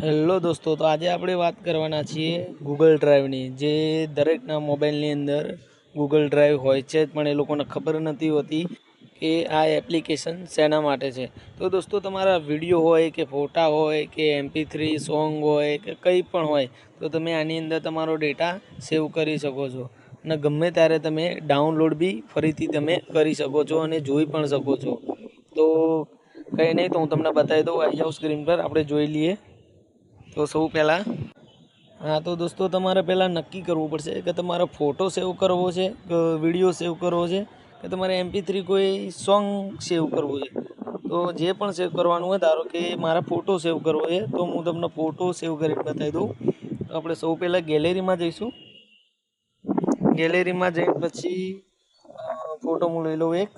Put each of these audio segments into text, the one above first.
Hello દોસ્તો, તો આજે આપણે વાત કરવાના છીએ ગૂગલ ડ્રાઈવની જે દરેકના મોબાઈલની અંદર ગૂગલ ડ્રાઈવ હોય છે, પણ એ લોકોને ખબર નથી હોતી કે આ એપ્લિકેશન શેના માટે છે. તો દોસ્તો, તમારા વીડિયો હોય કે ફોટા હોય કે એમપી થ્રી સોંગ હોય કે કંઈ પણ હોય, તો તમે આની અંદર તમારો ડેટા સેવ કરી શકો છો. અને ગમે ત્યારે તમે ડાઉનલોડ બી ફરીથી તમે કરી શકો છો અને જોઈ પણ શકો છો. તો કંઈ નહીં, તો હું તમને બતાવી દઉં. આવી જાઉં સ્ક્રીન પર, આપણે જોઈ લઈએ. તો સૌ પહેલાં? હા, તો દોસ્તો તમારે પહેલાં નક્કી કરવું પડશે કે તમારે ફોટો સેવ કરવો છે કે વીડિયો સેવ કરવો છે કે તમારે એમપી થ્રી કોઈ સોંગ સેવ કરવું છે? તો જે પણ સેવ કરવાનું હોય, ધારો કે મારે ફોટો સેવ કરવો છે, તો હું તમને ફોટો સેવ કરીને બતાવી દઉં. તો આપણે સૌ પહેલાં ગેલેરીમાં જઈશું. ગેલેરીમાં જઈને પછી ફોટો હું લઈ લઉં એક.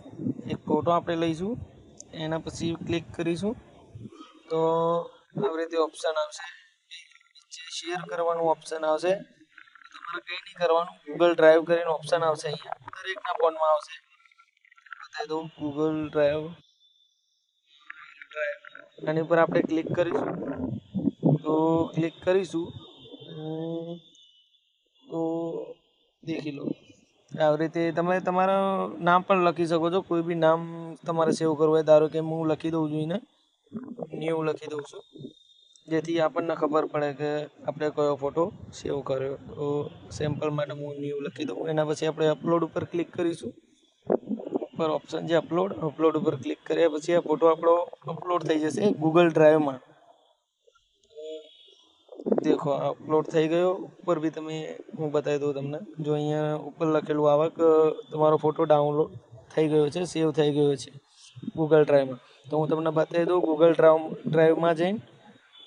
એક ફોટો આપણે લઈશું. એના પછી ક્લિક કરીશું. તો આવી રીતે ઓપ્શન આવશે. શેર કરવાનું ઓપ્શન આવશે. તમારે કંઈ નહીં કરવાનું. ગૂગલ ડ્રાઈવ કરીને ઓપ્શન આવશે અહીંયા. દરેકના ફોનમાં આવશે. બતાવી દઉં. ગૂગલ ડ્રાઈવ આની ઉપર આપણે ક્લિક કરીશું. તો ક્લિક કરીશું. તો દેખી લો. આવી રીતે તમે તમારું નામ પણ લખી શકો છો. કોઈ બી નામ તમારે સેવ કરવું હોય, ધારો કે હું લખી દઉં છું એને. ન્યૂ લખી દઉં છું. જેથી આપણને ખબર પડે કે આપણે કયો ફોટો સેવ કર્યો. તો સેમ્પલ માટે હું ન્યૂ લખી દઉં. એના પછી આપણે અપલોડ ઉપર ક્લિક કરીશું. ઉપર ઓપ્શન છે અપલોડ અપલોડ ઉપર ક્લિક કર્યા પછી આ ફોટો આપણો અપલોડ થઈ જશે ગૂગલ ડ્રાઈવમાં દેખો અપલોડ થઈ ગયો. ઉપર બી તમે, હું બતાવી દઉં તમને. જો અહીંયા ઉપર લખેલું આવે કે તમારો ફોટો ડાઉનલોડ થઈ ગયો છે સેવ થઈ ગયો છે ગૂગલ ડ્રાઈવમાં તો હું તમને બતાવી દઉં ગૂગલ ડ્રાઈવ ડ્રાઈવમાં જઈને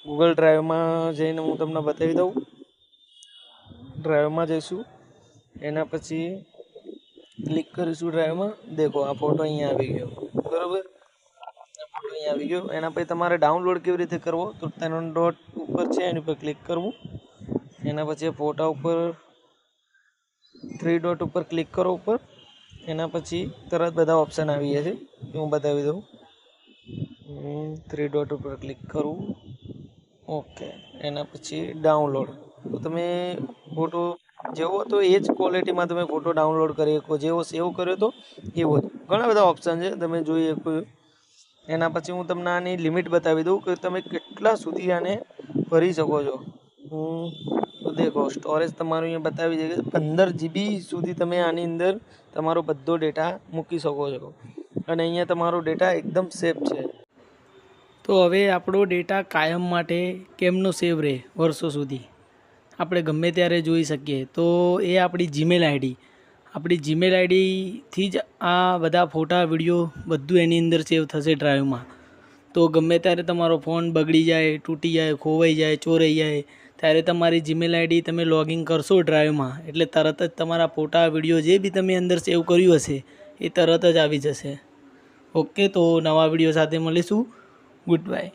ગૂગલ ડ્રાઈવમાં જઈને હું તમને બતાવી દઉં. ડ્રાઈવમાં જઈશું. એના પછી ક્લિક કરીશું ડ્રાઈવમાં દેખો, આ ફોટો અહીંયા આવી ગયો. બરાબર? ફોટો અહીંયા આવી ગયો. એના પછી તમારે ડાઉનલોડ કેવી રીતે કરવો? તો તેનો ડોટ ઉપર છે, એની ઉપર ક્લિક કરવું. એના પછી ફોટા ઉપર થ્રી ડોટ ઉપર ક્લિક કરો ઉપર. એના પછી તરત બધા ઓપ્શન આવી છે. હું બતાવી દઉં. થ્રી ડોટ ઉપર ક્લિક કરવું ઓકે, એના પછી ડાઉનલોડ તો તમે ફોટો જેવો હતો એ જ ક્વોલિટીમાં તમે ફોટો ડાઉનલોડ કરી શકો. જેવો સેવ કર્યો હતો એવો જ. ઘણા બધા ઓપ્શન છે. તમે જોઈ શકો એના પછી હું તમને આની લિમિટ બતાવી દઉં કે તમે કેટલા સુધી આને ભરી શકો છો. હું દેખો સ્ટોરેજ તમારું અહીંયા બતાવી છે કે પંદર જીબી સુધી તમે આની અંદર તમારો બધો ડેટા મૂકી શકો છો. અને અહીંયા તમારો ડેટા એકદમ સેફ છે. તો હવે આપણો ડેટા કાયમ માટે કેમનો સેવ રહે વર્ષો સુધી? આપણે ગમે ત્યારે જોઈ શકીએ. તો એ આપણી જીમેલ આઈડી આપણી જીમેલ આઈડીથી જ આ બધા ફોટા, વીડિયો બધું એની અંદર સેવ થશે ડ્રાઈવમાં. તો ગમે ત્યારે તમારો ફોન બગડી જાય, તૂટી જાય, ખોવાઈ જાય, ચોરાઈ જાય, ત્યારે તમારી જીમેલ આઈડી તમે લોગિન કરશો ડ્રાઈવમાં. એટલે તરત જ તમારા ફોટા, વીડિયો જે બી તમે અંદર સેવ કર્યું હશે, એ તરત જ આવી જશે. ઓકે, તો નવા વીડિયો સાથે મળીશું. goodbye.